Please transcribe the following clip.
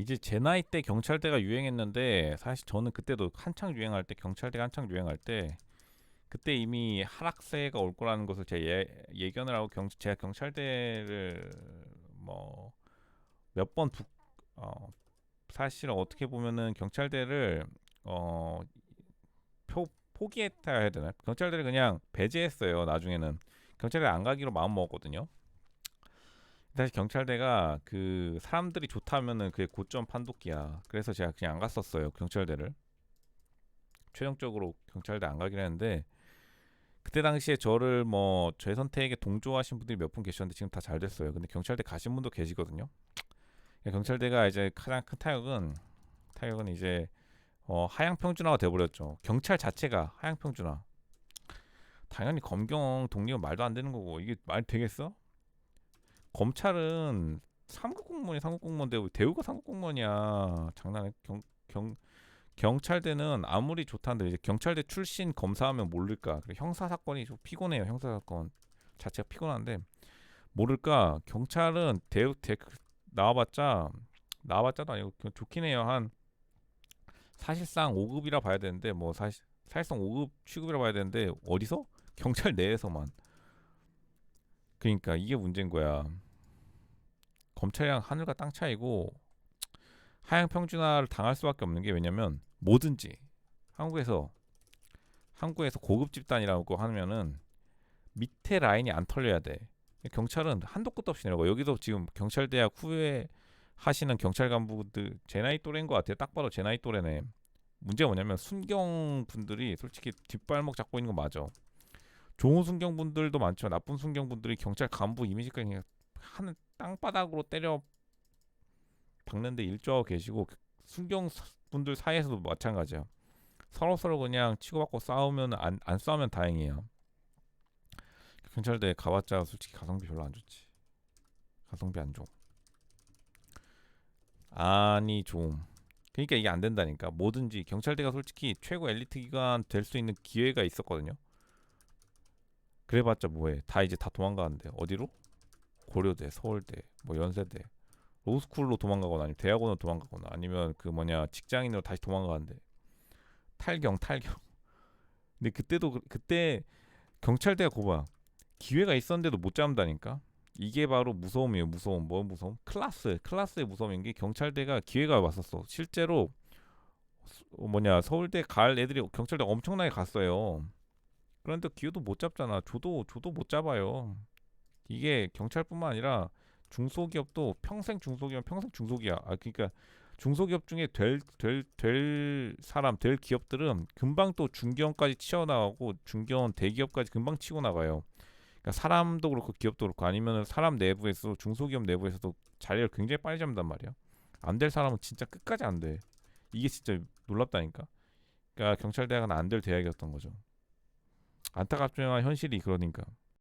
이제 제 나이 때 경찰대가 유행했는데 사실 저는 그때도 한창 유행할 때 경찰대가 한창 유행할 때 그때 이미 하락세가 올 거라는 것을 제가 예, 예견을 하고 경, 제가 경찰대를 뭐 몇번 어, 사실은 어떻게 보면은 경찰대를 어, 표, 포기했다 해야 되나? 경찰대를 그냥 배제했어요. 나중에는 경찰대 안 가기로 마음 먹었거든요. 사실 경찰대가 그 사람들이 좋다면은 그게 고점 판독기야. 그래서 제가 그냥 안 갔었어요. 경찰대를. 최종적으로 경찰대 안 가긴 했는데 그때 당시에 저를 뭐 제 선택에 동조하신 분들이 몇 분 계셨는데 지금 다 잘 됐어요. 근데 경찰대 가신 분도 계시거든요. 경찰대가 이제 가장 큰 타격은 타격은 이제 어, 하향 평준화가 돼버렸죠. 경찰 자체가 하향 평준화. 당연히 검경 독립은 말도 안 되는 거고 이게 말 되겠어? 검찰은 3급 공무원이 3급 공무원인데 왜 대우가 3급 공무원이야. 장난해. 경, 경, 경찰대는 아무리 좋다는데 이제 경찰대 출신 검사하면 모를까. 형사 사건이 좀 피곤해요. 형사 사건 자체가 피곤한데 모를까. 경찰은 대우 대 나와봤자 나와봤자도 아니고 좋긴 해요. 한 사실상 5급이라 봐야 되는데 뭐 사실 사실상 5급 취급이라 봐야 되는데 어디서 경찰 내에서만 그러니까 이게 문제인 거야. 검찰이랑 하늘과 땅 차이고 하향 평준화를 당할 수밖에 없는 게 왜냐면 뭐든지 한국에서 한국에서 고급 집단이라고 하면은 밑에 라인이 안 털려야 돼. 경찰은 한도 끝도 없이 내려가. 여기도 지금 경찰대학 후에 하시는 경찰 간부들 제 나이 또래인 것 같아요. 딱 봐도 제 나이 또래네. 문제가 뭐냐면 순경 분들이 솔직히 뒷발목 잡고 있는 거 맞아. 좋은 순경 분들도 많지만 나쁜 순경 분들이 경찰 간부 이미지까지 그냥 하는 땅바닥으로 때려 박는데 일조하고 계시고 순경 분들 사이에서도 마찬가지야. 서로 서로 그냥 치고받고 싸우면 안, 안 싸우면 다행이에요. 경찰대 가봤자 솔직히 가성비 별로 안 좋지. 가성비 안 좋. 아니 좀. 그러니까 이게 안 된다니까. 뭐든지 경찰대가 솔직히 최고 엘리트 기관 될 수 있는 기회가 있었거든요. 그래봤자 뭐해? 다 이제 다 도망가는데 어디로? 고려대, 서울대, 뭐 연세대, 로스쿨로 도망가거나 아니면 대학원으로 도망가거나 아니면 그 뭐냐 직장인으로 다시 도망가는데 탈경, 탈경. 근데 그때도 그- 그때 경찰대가 고봐 기회가 있었는데도 못 잡는다니까. 이게 바로 무서움이에요. 무서움. 뭐 무서움? 클라스. 클라스의 무서움인 게 경찰대가 기회가 왔었어. 실제로 수- 뭐냐 서울대 갈 애들이 경찰대 엄청나게 갔어요. 그런데 기회도 못 잡잖아. 저도 저도 못 잡아요. 이게 경찰뿐만 아니라 중소기업도 평생 중소기업 평생 중소기야. 아 그러니까 중소기업 중에 될될 될 사람 될 기업들은 금방 또 중견까지 치어 나가고 중견 대기업까지 금방 치고 나가요. 그러니까 사람도 그렇고 기업도 그렇고 아니면 사람 내부에서 중소기업 내부에서도 자리를 굉장히 빨리 잡는단 말이야. 안 될 사람은 진짜 끝까지 안 돼. 이게 진짜 놀랍다니까. 그러니까 경찰 대학은 안 될 대학이었던 거죠. 안타깝지만 현실이 그러니까.